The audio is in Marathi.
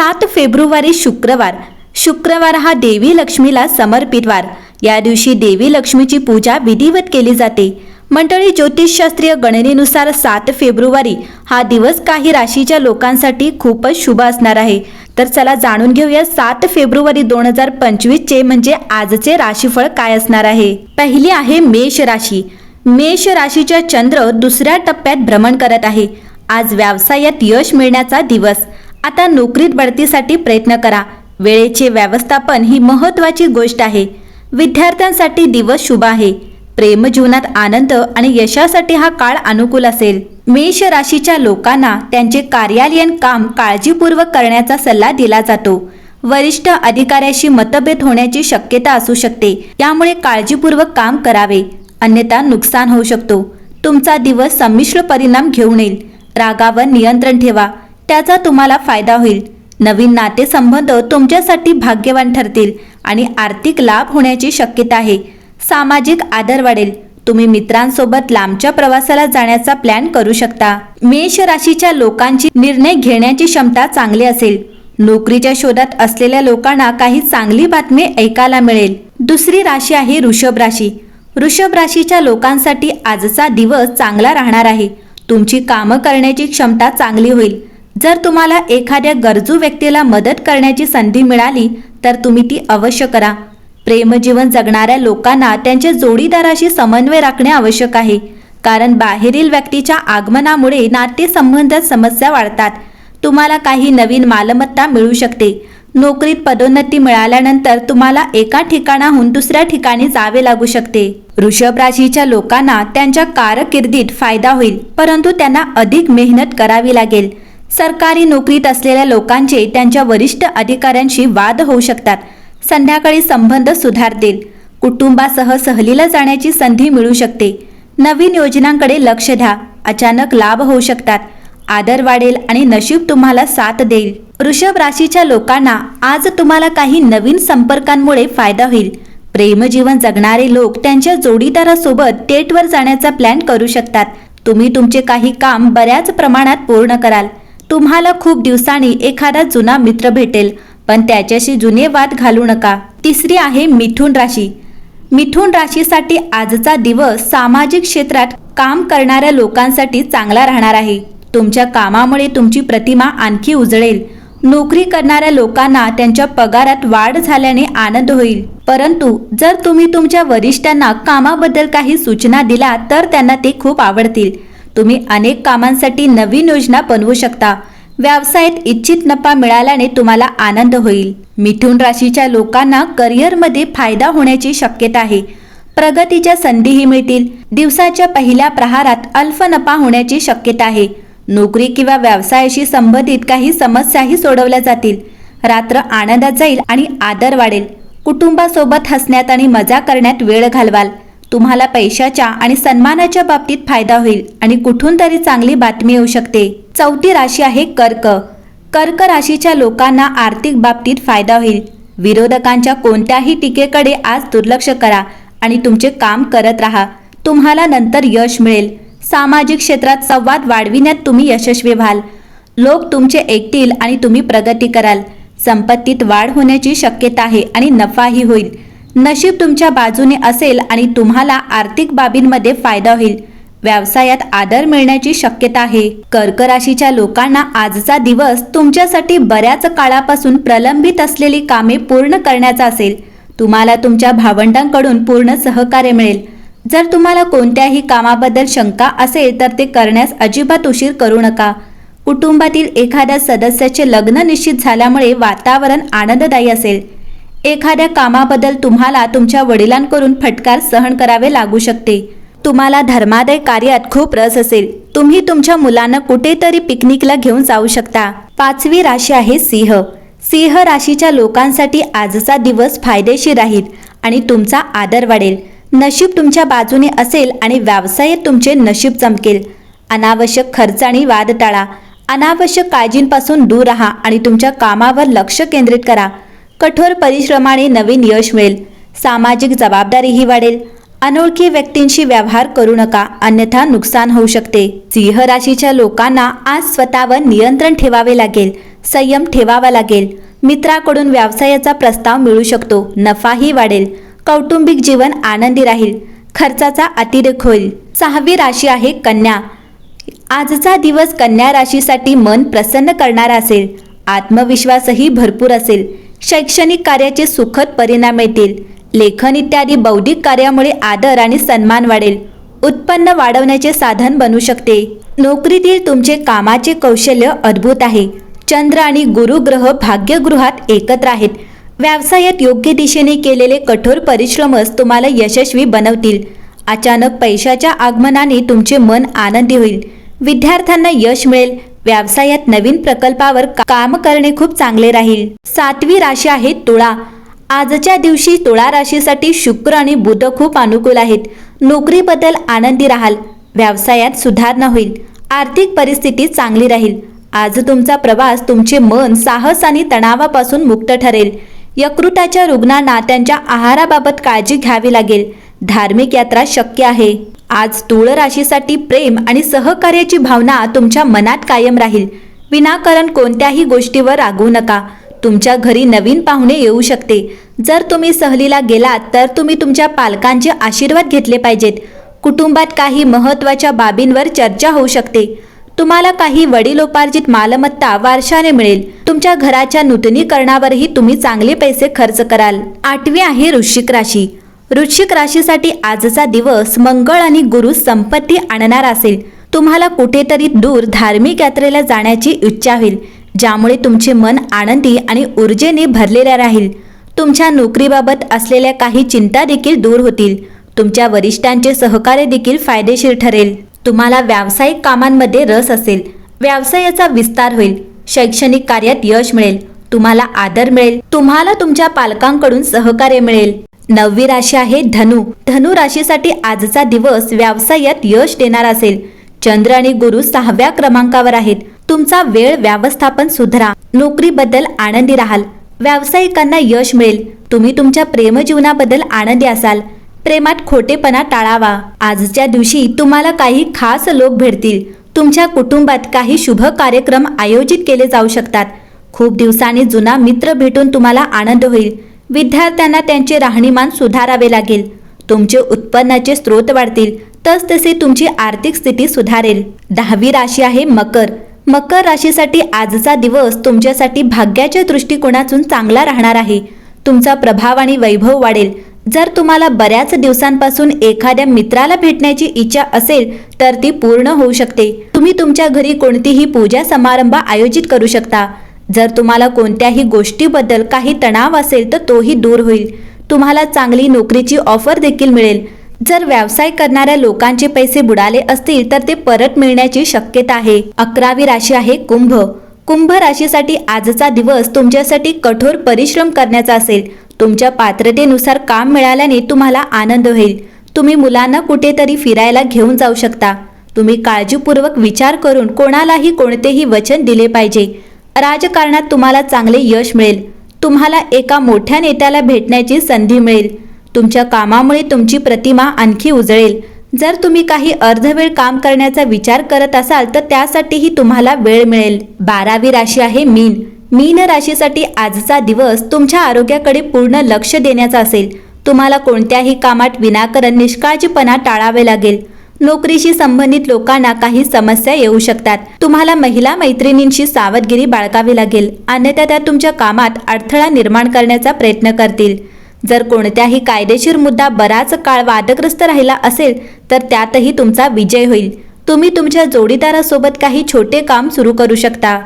सात फेब्रुवारी शुक्रवार. शुक्रवार हा देवी लक्ष्मीला समर्पित वार. या दिवशी देवी लक्ष्मीची पूजा विधिवत केली जाते. मंडळी ज्योतिषशास्त्रीय गणनेनुसार सात फेब्रुवारी हा दिवस काही राशीच्या लोकांसाठी खूपच शुभ असणार आहे. तर चला जाणून घेऊया सात फेब्रुवारी दोन हजार पंचवीस चे म्हणजे आजचे राशीफळ काय असणार आहे. पहिली आहे मेष राशी. मेष राशीच्या चंद्र दुसऱ्या टप्प्यात भ्रमण करत आहे. आज व्यवसायात यश मिळण्याचा दिवस. आता नोकरीत बढतीसाठी प्रयत्न करा. वेळेचे व्यवस्थापन ही महत्त्वाची गोष्ट आहे. विद्यार्थ्यांसाठी दिवस शुभ आहे. प्रेम जीवनात आनंद आणि यशासाठी हा काळ अनुकूल असेल. मेष राशीच्या लोकांना त्यांचे कार्यालयीन काम काळजीपूर्वक करण्याचा सल्ला दिला जातो. वरिष्ठ अधिकाऱ्याशी मतभेद होण्याची शक्यता असू शकते. त्यामुळे काळजीपूर्वक काम करावे. अन्यथा नुकसान होऊ शकतो. तुमचा दिवस संमिश्र परिणाम घेऊन येईल. रागावर नियंत्रण ठेवा. त्याचा तुम्हाला फायदा होईल. नवीन नातेसंबंध तुमच्यासाठी भाग्यवान ठरतील आणि आर्थिक लाभ होण्याची शक्यता आहे. सामाजिक आदर वाढेल. तुम्ही मित्रांसोबत लांबच्या प्रवासाला जाण्याचा प्लॅन करू शकता. मेष राशीच्या लोकांची निर्णय घेण्याची क्षमता चांगली असेल. नोकरीच्या शोधात असलेल्या लोकांना काही चांगली बातमी ऐकायला मिळेल. दुसरी राशी आहे वृषभ राशी. वृषभ राशीच्या लोकांसाठी आजचा दिवस चांगला राहणार आहे. तुमची कामं करण्याची क्षमता चांगली होईल. जर तुम्हाला एखाद्या गरजू व्यक्तीला मदत करण्याची संधी मिळाली तर तुम्ही ती अवश्य करा. प्रेमजीवन जगणाऱ्या लोकांना त्यांच्या जोडीदाराशी समन्वय राखणे आवश्यक आहे कारण बाहेरील व्यक्तीच्या आगमनामुळे नातेसंबंधात समस्या वाढतात. तुम्हाला काही नवीन मालमत्ता मिळू शकते. नोकरीत पदोन्नती मिळाल्यानंतर तुम्हाला एका ठिकाणाहून दुसऱ्या ठिकाणी जावे लागू शकते. वृषभ राशीच्या लोकांना त्यांच्या कारकिर्दीत फायदा होईल परंतु त्यांना अधिक मेहनत करावी लागेल. सरकारी नोकरीत असलेल्या लोकांचे त्यांच्या वरिष्ठ अधिकाऱ्यांशी वाद होऊ शकतात. संध्याकाळी संबंध सुधारतील. कुटुंबासह सहलीला जाण्याची संधी मिळू शकते. नवीन योजनांकडे लक्ष द्या. अचानक लाभ होऊ शकतात. आदर वाढेल आणि नशीब तुम्हाला साथ देईल. वृषभ राशीच्या लोकांना आज तुम्हाला काही नवीन संपर्कांमुळे फायदा होईल. प्रेमजीवन जगणारे लोक त्यांच्या जोडीदारासोबत डेटवर जाण्याचा प्लॅन करू शकतात. तुम्ही तुमचे काही काम बऱ्याच प्रमाणात पूर्ण कराल. तुम्हाला खूप दिवसांनी एखादा जुना मित्र भेटेल पण त्याच्याशी जुने वाद घालू नका. तिसरी आहे मिथुन राशी. मिथुन राशीसाठी आजचा दिवस सामाजिक क्षेत्रात काम करणाऱ्या लोकांसाठी चांगला राहणार आहे. तुमच्या कामामुळे तुमची प्रतिमा आणखी उजळेल. नोकरी करणाऱ्या लोकांना त्यांच्या पगारात वाढ झाल्याने आनंद होईल. परंतु जर तुम्ही तुमच्या वरिष्ठांना कामाबद्दल काही सूचना दिला तर त्यांना ते खूप आवडतील. तुम्ही अनेक कामांसाठी नवीन योजना बनवू शकता. व्यवसायात इच्छित नफा मिळाल्याने तुम्हाला आनंद होईल. मिथुन राशीच्या लोकांना करिअरमध्ये फायदा होण्याची शक्यता आहे. प्रगतीच्या संधीही मिळतील. दिवसाच्या पहिल्या प्रहारात अल्फ नफा होण्याची शक्यता आहे. नोकरी किंवा व्यवसायाशी संबंधित काही समस्याही सोडवल्या जातील. रात्र आनंदात जाईल आणि आदर वाढेल. कुटुंबासोबत हसण्यात आणि मजा करण्यात वेळ घालवाल. तुम्हाला पैशाच्या आणि सन्मानाच्या बाबतीत फायदा होईल आणि कुठून तरी चांगली बातमी येऊ शकते. चौथी राशी आहे कर्क. कर्क राशीच्या लोकांना आर्थिक बाबतीत फायदा होईल. विरोधकांच्या कोणत्याही टीकेकडे आज दुर्लक्ष करा आणि तुमचे काम करत राहा. तुम्हाला नंतर यश मिळेल. सामाजिक क्षेत्रात संवाद वाढविण्यात तुम्ही यशस्वी व्हाल. लोक तुमचे ऐकतील आणि तुम्ही प्रगती कराल. संपत्तीत वाढ होण्याची शक्यता आहे आणि नफाही होईल. नशीब तुमच्या बाजूने असेल आणि तुम्हाला आर्थिक बाबींमध्ये फायदा होईल. व्यवसायात आदर मिळण्याची शक्यता आहे. कर्क राशीच्या लोकांना आजचा दिवस तुमच्यासाठी बऱ्याच काळापासून प्रलंबित असलेली कामे पूर्ण करण्याचा असेल. तुम्हाला तुमच्या भावंडांकडून पूर्ण सहकार्य मिळेल. जर तुम्हाला कोणत्याही कामाबद्दल शंका असेल तर ते करण्यास अजिबात उशीर करू नका. कुटुंबातील एखाद्या सदस्याचे लग्न निश्चित झाल्यामुळे वातावरण आनंददायी असेल. एखाद्या कामाबद्दल तुम्हाला तुमच्या वडिलांकडून फटकार सहन करावे लागू शकते. तुम्हाला धर्मादय कार्यात खूप रस असेल. तुम्ही तुमच्या मुलांना कुठेतरी पिकनिकला घेऊन जाऊ शकता. पाचवी राशी आहे सिंह. सिंह राशीच्या लोकांसाठी आजचा दिवस फायदेशीर राहील आणि तुमचा आदर वाढेल. नशीब तुमच्या बाजूने असेल आणि व्यवसायात तुमचे नशीब चमकेल. अनावश्यक खर्च आणि वाद टाळा. अनावश्यक काळजींपासून दूर राहा आणि तुमच्या कामावर लक्ष केंद्रित करा. कठोर परिश्रमाने नवीन यश मिळेल. सामाजिक जबाबदारीही वाढेल. अनोळखी व्यक्तींशी व्यवहार करू नका अन्यथा नुकसान होऊ शकते. सिंह राशीच्या लोकांना आज स्वतःवर नियंत्रण ठेवावे लागेल संयम ठेवावा लागेल. मित्राकडून व्यवसायाचा प्रस्ताव मिळू शकतो नफाही वाढेल. कौटुंबिक जीवन आनंदी राहील. खर्चाचा अतिरेक होईल. सहावी राशी आहे कन्या. आजचा दिवस कन्या राशीसाठी मन प्रसन्न करणारा असेल. आत्मविश्वासही भरपूर असेल. शैक्षणिक कार्याचे सुखद परिणाम येतील. लेखन इत्यादी बौद्धिक कार्यामुळे आदर आणि सन्मान वाढेल. उत्पन्न वाढवण्याचे साधन बनू शकते. नोकरीतील तुमचे कामाचे कौशल्य अद्भुत आहे. चंद्र आणि गुरुग्रह भाग्यगृहात एकत्र आहेत. व्यवसायात योग्य दिशेने केलेले कठोर परिश्रमच तुम्हाला यशस्वी बनवतील. अचानक पैशाच्या आगमनाने तुमचे मन आनंदी होईल. विद्यार्थ्यांना यश मिळेल. व्यवसायात नवीन प्रकल्पावर काम करणे खूप चांगले राहील. सातवी राशी आहे तुळा. आजच्या दिवशी तुळा राशीसाठी शुक्र आणि बुध खूप अनुकूल आहेत. नोकरीबद्दल आनंदी राहाल. व्यवसायात सुधारणा होईल. आर्थिक परिस्थिती चांगली राहील. आज तुमचा प्रवास तुमचे मन साहस आणि तणावापासून मुक्त ठरेल. यकृताच्या रुग्णांना त्यांच्या आहाराबाबत काळजी घ्यावी लागेल. धार्मिक यात्रा शक्य आहे. आज तुळ राशीसाठी प्रेम आणि सहकार्याची भावना तुमच्या मनात कायम राहील. विनाकारण कोणत्याही गोष्टीवर रागवू नका. तुमच्या घरी नवीन पाहुणे येऊ शकते. जर तुम्ही सहलीला गेलात तर तुम्ही तुमच्या पालकांचे आशीर्वाद घेतले पाहिजेत. कुटुंबात काही महत्त्वाच्या बाबींवर चर्चा होऊ शकते. तुम्हाला काही वडिलोपार्जित मालमत्ता वारशाने मिळेल. तुमच्या घराच्या नूतनीकरणावरही तुम्ही चांगले पैसे खर्च कराल. आठवी आहे वृश्चिक राशी. वृश्चिक राशीसाठी आजचा दिवस मंगळ आणि गुरु संपत्ती आणणार असेल. तुम्हाला कुठेतरी दूर धार्मिक यात्रेला जाण्याची इच्छा होईल ज्यामुळे तुमचे मन आनंदी आणि ऊर्जेने भरलेले राहील. तुमच्या नोकरीबाबत असलेल्या काही चिंता देखील दूर होतील. तुमच्या वरिष्ठांचे सहकार्य देखील फायदेशीर ठरेल. तुम्हाला व्यावसायिक कामांमध्ये रस असेल. व्यवसायाचा विस्तार होईल. शैक्षणिक कार्यात यश मिळेल. तुम्हाला आदर मिळेल. तुम्हाला तुमच्या पालकांकडून सहकार्य मिळेल. नववी राशी आहे धनु. धनु राशीसाठी आजचा दिवस व्यवसायात यश देणार असेल. चंद्र आणि गुरु सहाव्या क्रमांकावर आहेत. तुमचा वेळ व्यवस्थापन सुधरा. नोकरीबद्दल आनंदी राहाल. व्यावसायिकांना यश मिळेल. तुम्ही तुमच्या प्रेमजीवनाबद्दल आनंदी असाल. प्रेमात खोटेपणा टाळावा. आजच्या दिवशी तुम्हाला काही खास लोक भेटतील. तुमच्या कुटुंबात काही शुभ कार्यक्रम आयोजित केले जाऊ शकतात. खूप दिवसांनी जुना मित्र भेटून तुम्हाला आनंद होईल. विद्यार्थ्यांना त्यांचे राहणीमान सुधारावे लागेल. तुमचे उत्पन्नाचे स्रोत वाढतील. तसतसे तुमची आर्थिक स्थिती सुधारेल. दहावी राशी आहे मकर. मकर राशीसाठी आजचा दिवस तुमच्यासाठी भाग्याच्या दृष्टिकोनातून चांगला राहणार आहे. तुमचा प्रभाव आणि वैभव वाढेल. जर तुम्हाला बऱ्याच दिवसांपासून एखाद्या मित्राला भेटण्याची इच्छा असेल तर ती पूर्ण होऊ शकते. तुम्ही तुमच्या घरी कोणतीही पूजा समारंभ आयोजित करू शकता. जर तुम्हाला कोणत्याही गोष्टीबद्दल काही तणाव असेल तर तोही दूर होईल. तुम्हाला चांगली नोकरीची ऑफर देखील मिळेल. जर व्यवसाय करणाऱ्या लोकांचे पैसे बुडाले असतील तर ते परत मिळण्याची शक्यता आहे. अकरावी राशी आहे कुंभ. कुंभ राशीसाठी आजचा दिवस तुमच्यासाठी कठोर परिश्रम करण्याचा असेल. तुमच्या पात्रतेनुसार काम मिळाल्याने तुम्हाला आनंद होईल. तुम्ही मुलांना कुठेतरी फिरायला घेऊन जाऊ शकता. तुम्ही काळजीपूर्वक विचार करून कोणालाही कोणतेही वचन दिले पाहिजे. राजकारणात तुम्हाला चांगले यश मिळेल. तुम्हाला एका मोठ्या नेत्याला भेटण्याची संधी मिळेल. तुमच्या कामामुळे तुमची प्रतिमा आणखी उजळेल. जर तुम्ही काही अर्धवेळ काम करण्याचा विचार करत असाल तर त्यासाठीही तुम्हाला वेळ मिळेल. बारावी राशी आहे मीन. मीन राशीसाठी आजचा दिवस तुमच्या आरोग्याकडे पूर्ण लक्ष देण्याचा असेल. तुम्हाला कोणत्याही कामात विनाकारण निष्काळजीपणा टाळावे लागेल. नोकरीशी संबंधित लोकांना काही समस्या येऊ शकतात. तुम्हाला महिला मैत्रिणींशी सावधगिरी बाळगावी लागेल. अन्यथा त्या तुमच्या कामात अडथळा निर्माण करण्याचा प्रयत्न करतील. जर कोणत्याही कायदेशीर मुद्दा बराच काळ वादग्रस्त राहिला असेल तर त्यातही तुमचा विजय होईल. तुम्ही तुमच्या जोडीदारासोबत काही छोटे काम सुरू करू शकता.